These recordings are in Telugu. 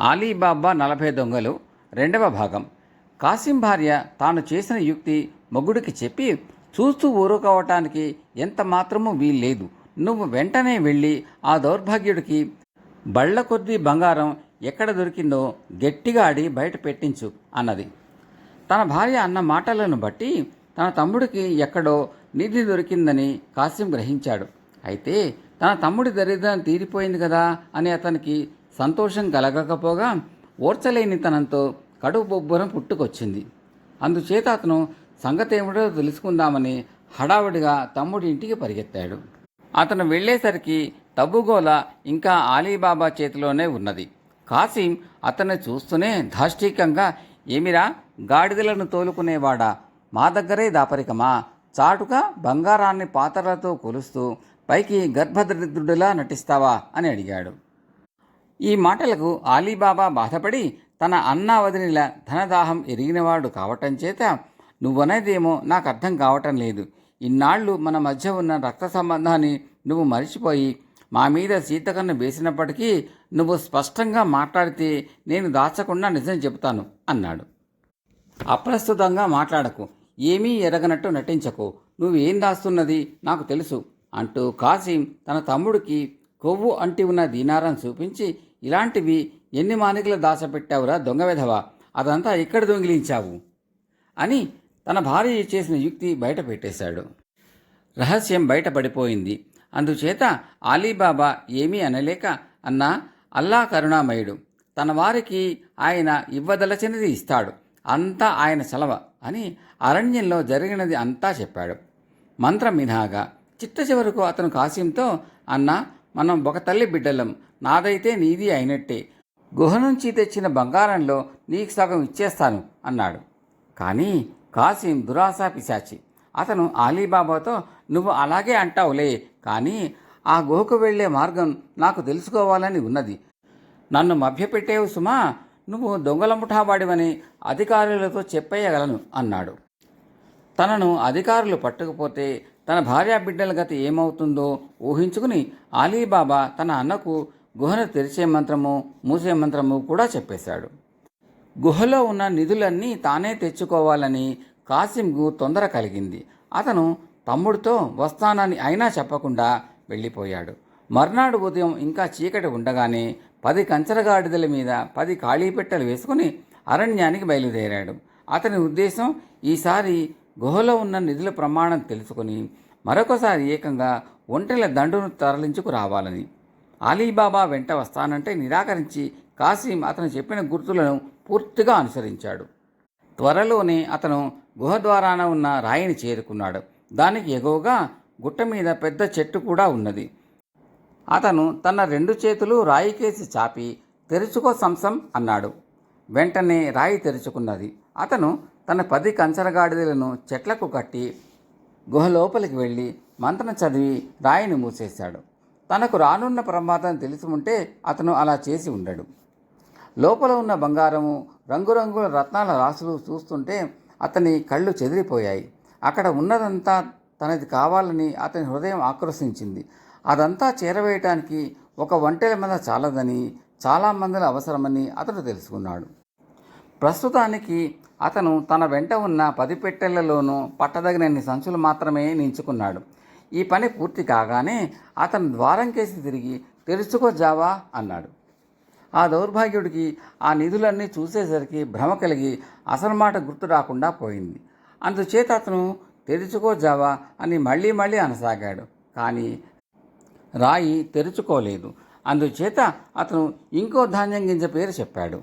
ఆలీబాబా నలభై దొంగలు రెండవ భాగం. కాసిం భార్య తాను చేసిన యుక్తి మొగుడికి చెప్పి చూస్తూ ఊరుకోవటానికి ఎంత మాత్రమూ వీల్లేదు. నువ్వు వెంటనే వెళ్ళి ఆ దౌర్భాగ్యుడికి బళ్ళ కొద్దీ బంగారం ఎక్కడ దొరికిందో గట్టిగా ఆడి బయట పెట్టించు అన్నది. తన భార్య అన్న మాటలను బట్టి తన తమ్ముడికి ఎక్కడో నిధి దొరికిందని కాసిం గ్రహించాడు. అయితే తన తమ్ముడి దరిద్రం తీరిపోయింది కదా అని అతనికి సంతోషం కలగకపోగా ఓర్చలేనితనంతో కడుపు బొబ్బరం పుట్టుకొచ్చింది. అందుచేత అతను సంగతేమిటో తెలుసుకుందామని హడావుడిగా తమ్ముడి ఇంటికి పరిగెత్తాడు. అతను వెళ్ళేసరికి తబ్బుగోల ఇంకా ఆలీబాబా చేతిలోనే ఉన్నది. కాసిం అతన్ని చూస్తూనే ధాష్టికంగా ఏమిరా గాడిదలను తోలుకునేవాడా? మా దగ్గరే దాపరికమా? చాటుగా బంగారాన్ని పాత్రలతో కొలుస్తూ పైకి గర్భదరిద్రుడిలా నటిస్తావా? అని అడిగాడు. ఈ మాటలకు ఆలీబాబా బాధపడి తన అన్నా వదినిల ధనదాహం ఎరిగినవాడు కావటం చేత నువ్వనేదేమో నాకు అర్థం కావటం లేదు. ఇన్నాళ్ళు మన మధ్య ఉన్న రక్త సంబంధాన్ని నువ్వు మరిచిపోయి మా మీద సీతకన్ను వేసినప్పటికీ నువ్వు స్పష్టంగా మాట్లాడితే నేను దాచకుండా నిజం చెబుతాను అన్నాడు. అప్రస్తుతంగా మాట్లాడకు. ఏమీ ఎరగనట్టు నటించకు. నువ్వేం దాస్తున్నది నాకు తెలుసు అంటూ కాసిం తన తమ్ముడికి కొవ్వు అంటి ఉన్న దీనారం చూపించి ఇలాంటివి ఎన్ని మానికలు దాచపెట్టావురా దొంగ విధవా? అదంతా ఎక్కడ దొంగిలించావు? అని తన భార్య చేసిన యుక్తి బయట పెట్టేశాడు. రహస్యం బయటపడిపోయింది అందుచేత ఆలీబాబా ఏమీ అనలేక అన్నా అల్లా కరుణామయుడు. తన వారికి ఆయన ఇవ్వదలచినది ఇస్తాడు. అంతా ఆయన చలవ అని అరణ్యంలో జరిగినది అంతా చెప్పాడు. మంత్రం మినహాగా చిట్ట చివరకు అతను కాసింతో అన్న మనం ఒక తల్లి బిడ్డలం. నాదైతే నీది అయినట్టే. గుహ నుంచి తెచ్చిన బంగారంలో నీకు సగం ఇచ్చేస్తాను అన్నాడు. కానీ కాసిం దురాశా పిశాచి. అతను ఆలీబాబాతో నువ్వు అలాగే అంటావులే కానీ ఆ గుహకు వెళ్ళే మార్గం నాకు తెలుసుకోవాలని ఉన్నది. నన్ను మభ్యపెట్టేవు సుమా నువ్వు దొంగల ముఠావాడివని అధికారులతో చెప్పేయగలను అన్నాడు. తనను అధికారులు పట్టకపోతే తన భార్యా బిడ్డల గతి ఏమవుతుందో ఊహించుకుని ఆలీబాబా తన అన్నకు గుహను తెరిచే మంత్రము మూసే మంత్రము కూడా చెప్పేశాడు. గుహలో ఉన్న నిధులన్నీ తానే తెచ్చుకోవాలని కాసింకు తొందర కలిగింది. అతను తమ్ముడితో వస్తానని అయినా చెప్పకుండా వెళ్ళిపోయాడు. మర్నాడు ఉదయం ఇంకా చీకటి ఉండగానే పది కంచరగాడిదల మీద పది ఖాళీ పెట్టెలు వేసుకుని అరణ్యానికి బయలుదేరాడు. అతని ఉద్దేశం ఈసారి గుహలో ఉన్న నిధుల ప్రమాణం తెలుసుకుని మరొకసారి ఏకంగా ఒంటెల దండును తరలించుకు రావాలని. అలీబాబా వెంట వస్తానంటే నిరాకరించి కాసిం అతను చెప్పిన గుర్తులను పూర్తిగా అనుసరించాడు. త్వరలోనే అతను గుహ ద్వారాన ఉన్న రాయిని చేరుకున్నాడు. దానికి ఎగువగా గుట్ట మీద పెద్ద చెట్టు కూడా ఉన్నది. అతను తన రెండు చేతులు రాయికేసి చాపి తెరుచుకో సంసం అన్నాడు. వెంటనే రాయి తెరుచుకున్నది. అతను తన పది కంచరగాడిదలను చెట్లకు కట్టి గుహ లోపలికి వెళ్ళి మంత్రం చదివి రాయిని మూసేశాడు. తనకు రానున్న ప్రమాదం తెలిసి ఉంటే అతను అలా చేసి ఉండడు. లోపల ఉన్న బంగారము రంగురంగుల రత్నాల రాసులు చూస్తుంటే అతని కళ్ళు చెదిరిపోయాయి. అక్కడ ఉన్నదంతా తనది కావాలని అతని హృదయం ఆక్రోశించింది. అదంతా చేరవేయటానికి ఒక ఒంటెల మంద చాలదని చాలా మందుల అవసరమని అతడు తెలుసుకున్నాడు. ప్రస్తుతానికి అతను తన వెంట ఉన్న పది పెట్టెళ్ళలోనూ పట్టదగినన్ని సంచులు మాత్రమే నించుకున్నాడు. ఈ పని పూర్తి కాగానే అతను ద్వారం కేసి తిరిగి తెరుచుకోజావా అన్నాడు. ఆ దౌర్భాగ్యుడికి ఆ నిధులన్నీ చూసేసరికి భ్రమ కలిగి అసలు మాట గుర్తు రాకుండా పోయింది. అందుచేత అతను తెరుచుకో జావా అని మళ్ళీ మళ్ళీ అనసాగాడు. కానీ రాయి తెరుచుకోలేదు. అందుచేత అతను ఇంకో ధాన్యం గింజ పేరు చెప్పాడు.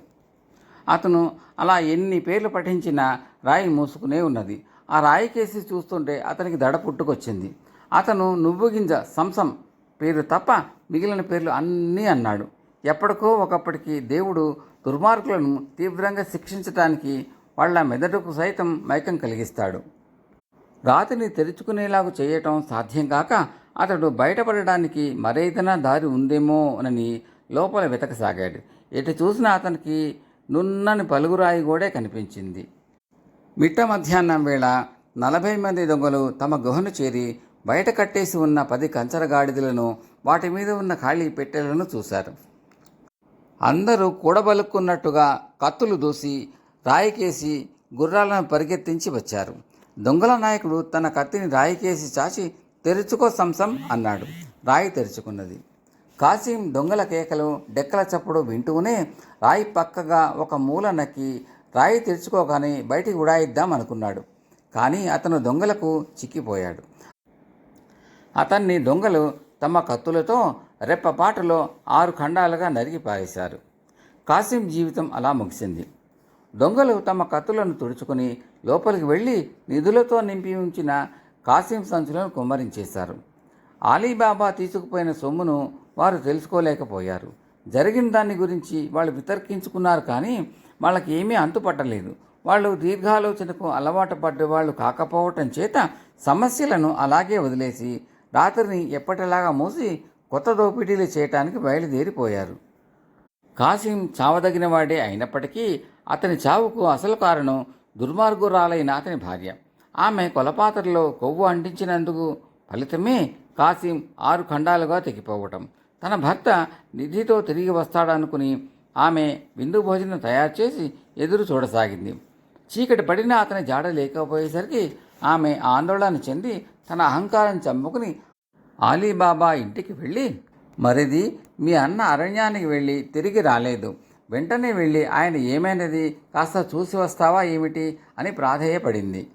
అతను అలా ఎన్ని పేర్లు పఠించినా రాయి మూసుకునే ఉన్నది. ఆ రాయి కేసి చూస్తుంటే అతనికి దడ పుట్టుకొచ్చింది. అతను నువ్వు గింజ సంసం పేరు తప్ప మిగిలిన పేర్లు అన్నీ అన్నాడు. ఎప్పటికో ఒకప్పటికి దేవుడు దుర్మార్గులను తీవ్రంగా శిక్షించటానికి వాళ్ళ మెదడుకు సైతం మైకం కలిగిస్తాడు. రాతిని తెరుచుకునేలాగా చేయటం సాధ్యం కాక అతడు బయటపడడానికి మరేదైనా దారి ఉందేమో అని లోపల వెతకసాగాడు. ఎటు చూసినా అతనికి నున్నని పలుగురాయి గోడే కనిపించింది. మిట్ట మధ్యాహ్నం వేళ నలభై మంది దొంగలు తమ గుహను చేరి బయట కట్టేసి ఉన్న పది కంచర గాడిదలను వాటి మీద ఉన్న ఖాళీ పెట్టెలను చూశారు. అందరూ కూడబలుక్కున్నట్టుగా కత్తులు దూసి రాయికేసి గుర్రాలను పరిగెత్తించి వచ్చారు. దొంగల నాయకుడు తన కత్తిని రాయికేసి చాచి తెరుచుకో సంసం అన్నాడు. రాయి తెరుచుకున్నది. కాసిం దొంగల కేకలు డెక్కల చప్పుడు వింటూనే రాయి పక్కగా ఒక మూల నక్కి రాయి తెరుచుకోగానే బయటికి ఉడాయిద్దాం అనుకున్నాడు. కానీ అతను దొంగలకు చిక్కిపోయాడు. అతన్ని దొంగలు తమ కత్తులతో రెప్పపాటులో ఆరు ఖండాలుగా నరికి పారేశారు. కాసిం జీవితం అలా ముగిసింది. దొంగలు తమ కత్తులను తుడుచుకుని లోపలికి వెళ్ళి నిధులతో నింపి ఉంచిన కాసిం సంచులను కుమ్మరించేశారు. ఆలీబాబా తీసుకుపోయిన సొమ్మును వారు తెలుసుకోలేకపోయారు. జరిగిన దాని గురించి వాళ్ళు వితర్కించుకున్నారు కానీ వాళ్ళకి ఏమీ అంతుపట్టలేదు. వాళ్ళు దీర్ఘాలోచనకు అలవాటు పడ్డవాళ్ళు కాకపోవటం చేత సమస్యలను అలాగే వదిలేసి రాత్రిని ఎప్పటిలాగా మూసి కొత్త దోపిడీలు చేయటానికి బయలుదేరిపోయారు. కాసిం చావదగిన వాడే అయినప్పటికీ అతని చావుకు అసలు కారణం దుర్మార్గురాలైన అతని భార్య. ఆమె కొలపాత్రలో కొవ్వు అంటించినందుకు ఫలితమే కాసిం ఆరు ఖండాలుగా తెగిపోవటం. తన భర్త నిధితో తిరిగి వస్తాడనుకుని ఆమె విందు భోజనం తయారు చేసి ఎదురు చూడసాగింది. చీకటి పడినా అతని జాడ లేకపోయేసరికి ఆమె ఆందోళన చెంది తన అహంకారం చంపుకుని ఆలీబాబా ఇంటికి వెళ్ళి మరిది మీ అన్న అరణ్యానికి వెళ్ళి తిరిగి రాలేదు. వెంటనే వెళ్ళి ఆయన ఏమైనది? కాస్త చూసి వస్తావా ఏమిటి? అని ప్రాధేయపడింది.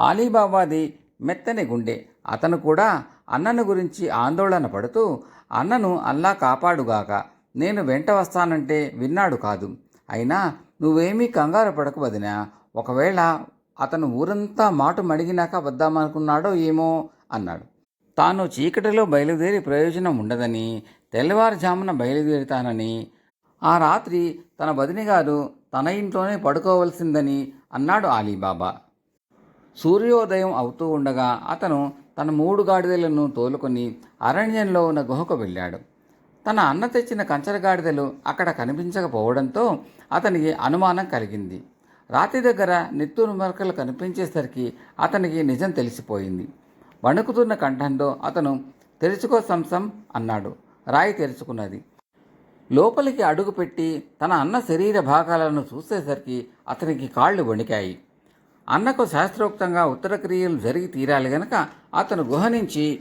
ఆలీబాబాది మెత్తని గుండె. అతను కూడా అన్నను గురించి ఆందోళన పడుతూ అన్నను అల్లా కాపాడుగాక నేను వెంట వస్తానంటే విన్నాడు కాదు. అయినా నువ్వేమీ కంగారు పడకు వదినా. ఒకవేళ అతను ఊరంతా మాటు మడిగినాక వద్దామనుకున్నాడో ఏమో అన్నాడు. తాను చీకటిలో బయలుదేరి ప్రయోజనం ఉండదని తెల్లవారుజామున బయలుదేరుతానని ఆ రాత్రి తన బదిని గారు తన ఇంట్లోనే పడుకోవలసిందని అన్నాడు ఆలీబాబా. సూర్యోదయం అవుతూ ఉండగా అతను తన మూడు గాడిదలను తోలుకొని అరణ్యంలో ఉన్న గుహకు వెళ్ళాడు. తన అన్న తెచ్చిన కంచరగాడిదలు అక్కడ కనిపించకపోవడంతో అతనికి అనుమానం కలిగింది. రాతి దగ్గర నెత్తూరు మరకలు కనిపించేసరికి అతనికి నిజం తెలిసిపోయింది. వణుకుతున్న కంఠంతో అతను తెరుచుకో సంసం అన్నాడు. రాయి తెరుచుకున్నది. లోపలికి అడుగుపెట్టి తన అన్న శరీర భాగాలను చూసేసరికి అతనికి కాళ్ళు వణికాయి. అన్నకు శాస్త్రోక్తంగా ఉత్తర క్రియలు జరిగి తీరాలి గనక అతను గుహ నుంచి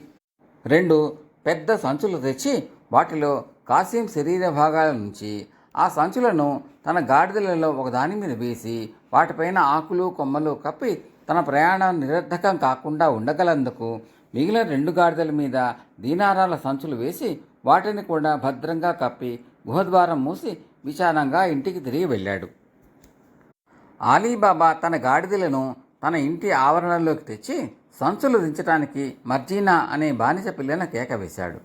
రెండు పెద్ద సంచులు తెచ్చి వాటిలో కాసిం శరీర భాగాల నుంచి ఆ సంచులను తన గాడిదలలో ఒకదాని మీద వేసి వాటిపైన ఆకులు కొమ్మలు కప్పి తన ప్రయాణం నిరర్ధకం కాకుండా ఉండగలందుకు మిగిలిన రెండు గాడిదల మీద దీనారాల సంచులు వేసి వాటిని కూడా భద్రంగా కప్పి గుహద్వారం మూసి విచారంగా ఇంటికి తిరిగి వెళ్ళాడు. ఆలీబాబా తన గాడిదలను తన ఇంటి ఆవరణలోకి తెచ్చి సంచులు దించడానికి మర్జీనా అనే బానిస పిల్లను కేక వేశాడు.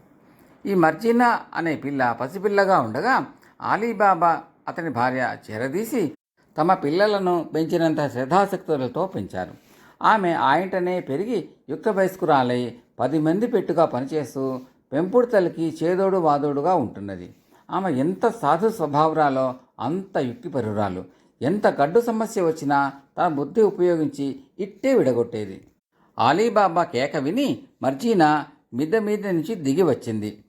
ఈ మర్జీనా అనే పిల్ల పసిపిల్లగా ఉండగా ఆలీబాబా అతని భార్య చెరదీసి తమ పిల్లలను పెంచినంత శ్రద్ధాశక్తులతో పెంచారు. ఆమె ఆయంటనే పెరిగి యుక్త వయస్కురాలై పది మంది పెట్టుగా పనిచేస్తూ పెంపుడు తల్లికి చేదోడు వాదోడుగా ఉంటున్నది. ఆమె ఎంత సాధు స్వభావరాలో అంత యుక్తిపరురాలు. ఎంత గడ్డు సమస్య వచ్చినా తన బుద్ధి ఉపయోగించి ఇట్టే విడగొట్టేది. ఆలీబాబా కేక విని మర్జీనా మిద్ద మీద నుంచి దిగి వచ్చింది.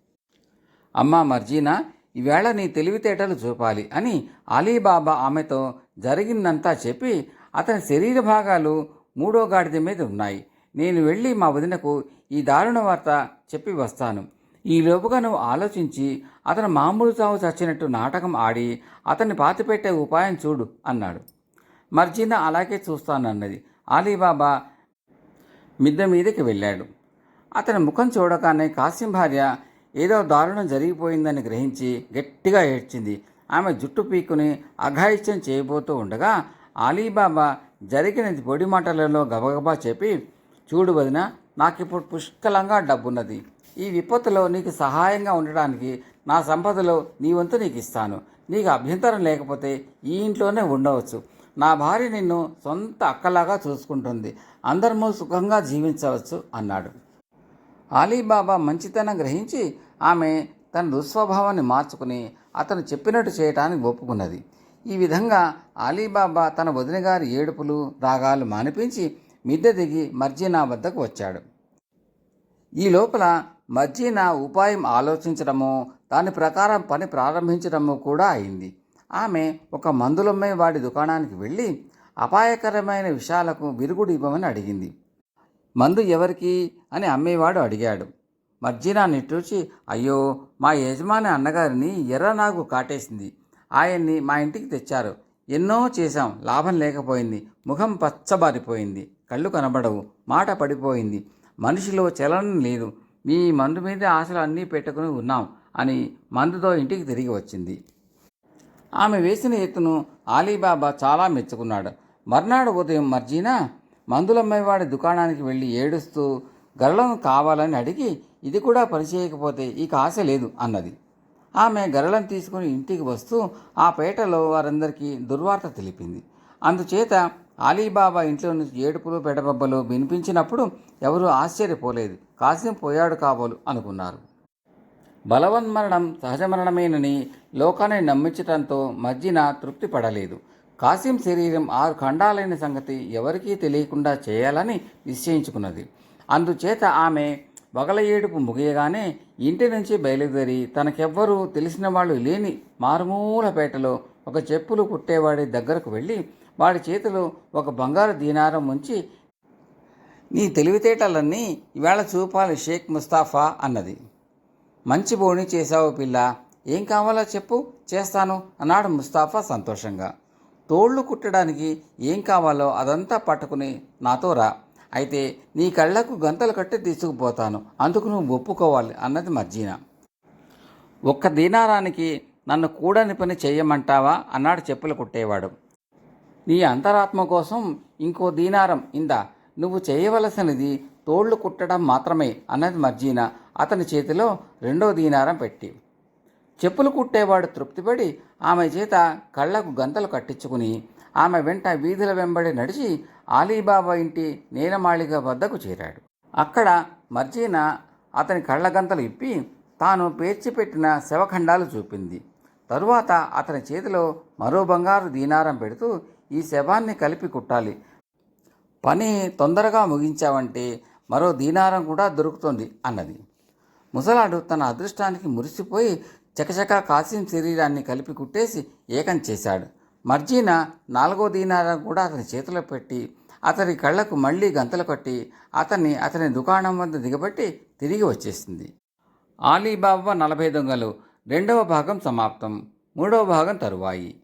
అమ్మా మర్జీనా ఈవేళ నీ తెలివితేటలు చూపాలి అని అలీబాబా ఆమెతో జరిగిందంతా చెప్పి అతని శరీర భాగాలు మూడో గాడిద మీద ఉన్నాయి. నేను వెళ్ళి మా వదినకు ఈ దారుణ వార్త చెప్పి వస్తాను. ఈ లోపుగా నువ్వు ఆలోచించి అతను మామూలు చావు చచ్చినట్టు నాటకం ఆడి అతన్ని పాతిపెట్టే ఉపాయం చూడు అన్నాడు. మర్జీనా అలాగే చూస్తానన్నది. అలీబాబా మిద్దె మీదకి వెళ్ళాడు. అతని ముఖం చూడగానే కాసిం భార్య ఏదో దారుణం జరిగిపోయిందని గ్రహించి గట్టిగా ఏడ్చింది. ఆమె జుట్టు పీకుని అఘాయిత్యం చేయబోతూ ఉండగా అలీబాబా జరిగిన పొడి మాటలలో గబగబా చెప్పి చూడు వదిన నాకిప్పుడు పుష్కలంగా డబ్బున్నది. ఈ విపత్తులో నీకు సహాయంగా ఉండడానికి నా సంపదలో నీ వంతు నీకు ఇస్తాను నీకు అభ్యంతరం లేకపోతే ఈ ఇంట్లోనే ఉండవచ్చు. నా భార్య నిన్ను సొంత అక్కలాగా చూసుకుంటుంది. అందరము సుఖంగా జీవించవచ్చు అన్నాడు. అలీబాబా మంచితనం గ్రహించి ఆమె తన దుస్వభావాన్ని మార్చుకుని అతను చెప్పినట్టు చేయటానికి ఒప్పుకున్నది. ఈ విధంగా అలీబాబా తన వదిన గారి ఏడుపులు రాగాలు మానిపించి మిద్దె దిగి మర్జీనా వద్దకు వచ్చాడు. ఈ లోపల మర్జీనా ఉపాయం ఆలోచించడమో దాని ప్రకారం పని ప్రారంభించడము కూడా అయింది. ఆమె ఒక మందులమ్మే వాడి దుకాణానికి వెళ్ళి అపాయకరమైన విషయాలకు విరుగుడు ఇవ్వమని అడిగింది. మందు ఎవరికి అని అమ్మేవాడు అడిగాడు. మర్జీనా నిట్టూర్చి అయ్యో మా యజమాని అన్నగారిని ఎర్ర నాకు కాటేసింది. ఆయన్ని మా ఇంటికి తెచ్చారు. ఎన్నో చేశాం. లాభం లేకపోయింది. ముఖం పచ్చబారిపోయింది. కళ్ళు కనబడవు. మాట పడిపోయింది. మనిషిలో చలనం లేదు. మీ మందు మీద ఆశలు అన్నీ పెట్టుకుని ఉన్నాం అని మందుతో ఇంటికి తిరిగి వచ్చింది. ఆమె వేసిన ఎత్తును ఆలీబాబా చాలా మెచ్చుకున్నాడు. మర్నాడు ఉదయం మర్జీనా మందులమ్మేవాడి దుకాణానికి వెళ్ళి ఏడుస్తూ గరళను కావాలని అడిగి ఇది కూడా పనిచేయకపోతే ఇక ఆశ లేదు అన్నది. ఆమె గరళం తీసుకుని ఇంటికి వస్తూ ఆ పేటలో వారందరికీ దుర్వార్త తెలిపింది. అందుచేత అలీబాబా ఇంట్లో నుంచి ఏడుపులు పెడబబ్బలు వినిపించినప్పుడు ఎవరూ ఆశ్చర్యపోలేదు. కాసిం పోయాడు కాబోలు అనుకున్నారు. బలవన్మరణం సహజమరణమేనని లోకాన్ని నమ్మించటంతో మజ్జిన తృప్తి పడలేదు కాసిం శరీరం ఆరు ఖండాలైన సంగతి ఎవరికీ తెలియకుండా చేయాలని నిశ్చయించుకున్నది. అందుచేత ఆమె వగల ఏడుపు ముగియగానే ఇంటి నుంచి బయలుదేరి తనకెవ్వరూ తెలిసిన వాళ్ళు లేని మారుమూలపేటలో ఒక చెప్పులు కుట్టేవాడి దగ్గరకు వెళ్ళి వాడి చేతిలో ఒక బంగారు దీనారం ఉంచి నీ తెలివితేటలన్నీ ఇవాళ చూపాలి షేక్ ముస్తాఫా అన్నది. మంచి బోణి చేశావు పిల్ల ఏం కావాలో చెప్పు చేస్తాను అన్నాడు ముస్తాఫా సంతోషంగా. తోళ్ళు కుట్టడానికి ఏం కావాలో అదంతా పట్టుకుని నాతో రా. అయితే నీ కళ్ళకు గంతలు కట్టి తీసుకుపోతాను. అందుకు నువ్వు ఒప్పుకోవాలి అన్నది మర్జీనా. ఒక్క దీనారానికి నన్ను కూడని పని చెయ్యమంటావా అన్నాడు చెప్పులు కుట్టేవాడు. నీ అంతరాత్మ కోసం ఇంకో దీనారం ఇందా. నువ్వు చేయవలసినది తోళ్ళు కుట్టడం మాత్రమే అన్నది మర్జీనా. అతని చేతిలో రెండో దీనారం పెట్టి. చెప్పులు కుట్టేవాడు తృప్తిపడి ఆమె చేత కళ్ళకు గంతలు కట్టించుకుని ఆమె వెంట వీధుల వెంబడి నడిచి ఆలీబాబా ఇంటి నీలమాళిగ వద్దకు చేరాడు. అక్కడ మర్జీనా అతని కళ్ళ గంతలు ఇప్పి తాను పేర్చిపెట్టిన శవఖండాలు చూపింది. తరువాత అతని చేతిలో మరో బంగారు దీనారం పెడుతూ ఈ శవాన్ని కలిపి కుట్టాలి. పని తొందరగా ముగించావంటే మరో దీనారం కూడా దొరుకుతుంది అన్నది. ముసలాడు తన అదృష్టానికి మురిసిపోయి చకచకా కాసిం శరీరాన్ని కలిపి కుట్టేసి ఏకం చేశాడు. మర్జీనా నాలుగో దీనారం కూడా అతని చేతిలో పెట్టి అతని కళ్ళకు మళ్ళీ గంతలు కట్టి అతన్ని అతని దుకాణం వద్ద దిగబెట్టి తిరిగి వచ్చేసింది. ఆలీబాబా నలభై దొంగలు. రెండవ భాగం సమాప్తం. మూడవ భాగం తరువాయి.